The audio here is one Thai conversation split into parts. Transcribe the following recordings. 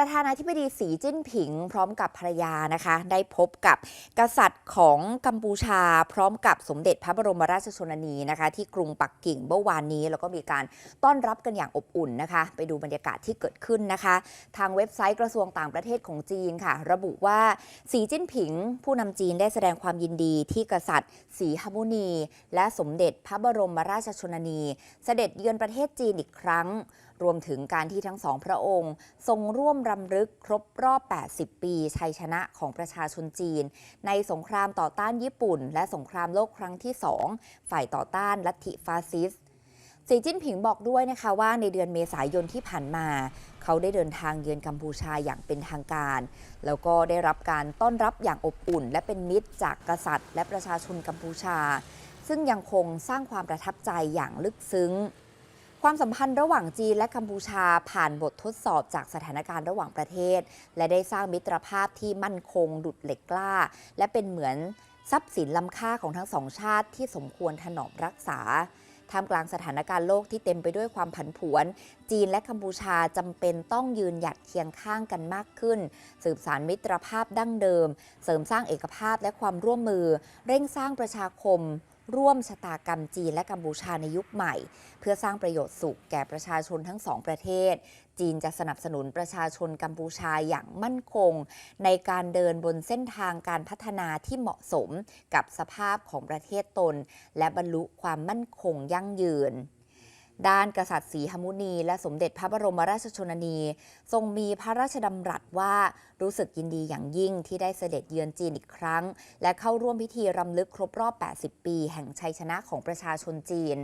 ประธานาธิบดีสีจิ้นผิง พร้อมกับภรรยานะคะ ได้พบกับกษัตริย์ของกัมพูชา พร้อมกับสมเด็จพระบรมราชชนนีนะคะ ที่กรุงปักกิ่งเมื่อวานนี้ แล้วก็มีการต้อนรับกันอย่างอบอุ่นนะคะ ไปดูบรรยากาศที่เกิดขึ้นนะคะ ทางเว็บไซต์กระทรวงต่างประเทศของจีนค่ะ ระบุว่าสีจิ้นผิง ผู้นำจีนได้แสดงความยินดีที่กษัตริย์สีหมุนี และสมเด็จพระบรมราชชนนี เสด็จเยือนประเทศจีนอีกครั้ง รวมถึงการที่ทั้งสองพระองค์ ทรงร่วมรำลึกครบรอบ 80 ปี ชัยชนะของประชาชนจีน ในสงครามต่อต้านญี่ปุ่น และสงครามโลกครั้งที่2ฝ่ายต่อต้านลัทธิฟาสซิสต์สีจิ้นผิงบอกด้วยนะคะว่าในเดือนเมษายนที่ผ่านมา เขาได้เดินทางเยือนกัมพูชาอย่างเป็นทางการ แล้วก็ได้รับการต้อนรับอย่างอบอุ่น และเป็นมิตรจากกษัตริย์ และประชาชนกัมพูชา ซึ่งยังคงสร้างความประทับใจอย่างลึกซึ้ง ความสัมพันธ์ระหว่างจีนและกัมพูชาผ่านบททดสอบจากสถานการณ์ระหว่างประเทศ และได้สร้างมิตรภาพที่มั่นคงดุดเหล็กกล้า และเป็นเหมือนทรัพย์สินล้ำค่าของทั้งสองชาติที่สมควรถนอมรักษาท่ามกลางสถานการณ์โลกที่เต็มไปด้วยความผันผวน จีนและกัมพูชาจำเป็นต้องยืนหยัดเคียงข้างกันมากขึ้น สืบสารมิตรภาพดั้งเดิม เสริมสร้างเอกภาพและความร่วมมือ เร่งสร้างประชาคม ร่วมชะตากรรมจีนและกัมพูชาในยุคใหม่ เพื่อสร้างประโยชน์สุขแก่ประชาชนทั้งสองประเทศ จีนจะสนับสนุนประชาชนกัมพูชาอย่างมั่นคง ในการเดินบนเส้นทางการพัฒนาที่เหมาะสมกับสภาพของประเทศตน และบรรลุความมั่นคงยั่งยืน ด้านกษัตริย์ศรีหมุนีและสมเด็จพระบรมราชชนนี ทรงมีพระราชดำรัสว่ารู้สึกยินดีอย่างยิ่งที่ได้เสด็จเยือนจีนอีกครั้ง และเข้าร่วมพิธีรำลึกครบรอบ 80 ปี แห่งชัยชนะของประชาชนจีน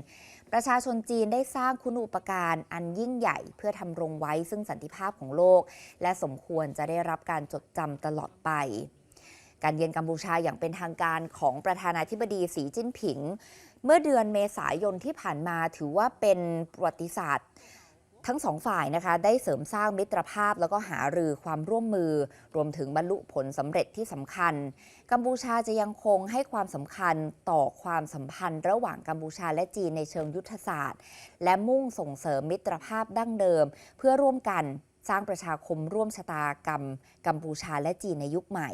ประชาชนจีนได้สร้างคุณูปการอันยิ่งใหญ่เพื่อทำรงไว้ซึ่งสันติภาพของโลก และสมควรจะได้รับการจดจำตลอดไป การเยือนกัมพูชาอย่างเป็นทางการของประธานาธิบดีสีจิ้นผิง เมื่อเดือนเมษายนที่ผ่านมาถือว่าเป็นประวัติศาสตร์ทั้งสองฝ่ายนะคะได้เสริมสร้างมิตรภาพแล้วก็หารือความร่วมมือ รวมถึงบรรลุผลสำเร็จที่สำคัญ กัมพูชาจะยังคงให้ความสำคัญต่อความสัมพันธ์ ระหว่างกัมพูชาและจีนในเชิงยุทธศาสตร์ และมุ่งส่งเสริมมิตรภาพดั้งเดิม เพื่อร่วมกันสร้างประชาคมร่วมชะตากรรม กัมพูชาและจีนในยุคใหม่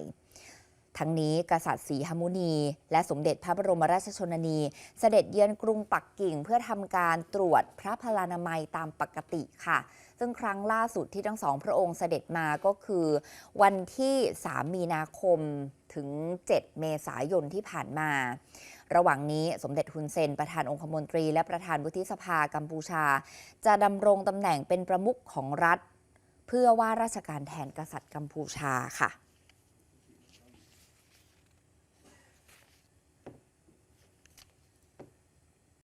ทั้งนี้กษัตริย์ศรีหมุนี และสมเด็จพระบรมราชชนนี เสด็จเยือนกรุงปักกิ่ง เพื่อทำการตรวจพระพลานามัยตามปกติค่ะ ซึ่งครั้งล่าสุดที่ทั้งสองพระองค์เสด็จมาก็คือ วันที่ 3 มีนาคมถึง 7 เมษายนที่ผ่านมา ระหว่างนี้สมเด็จฮุนเซน ประธานองคมนตรี และประธานวุฒิสภากัมพูชา จะดำรงตำแหน่งเป็นประมุขของรัฐ เพื่อว่าราชการแทนกษัตริย์กัมพูชาค่ะ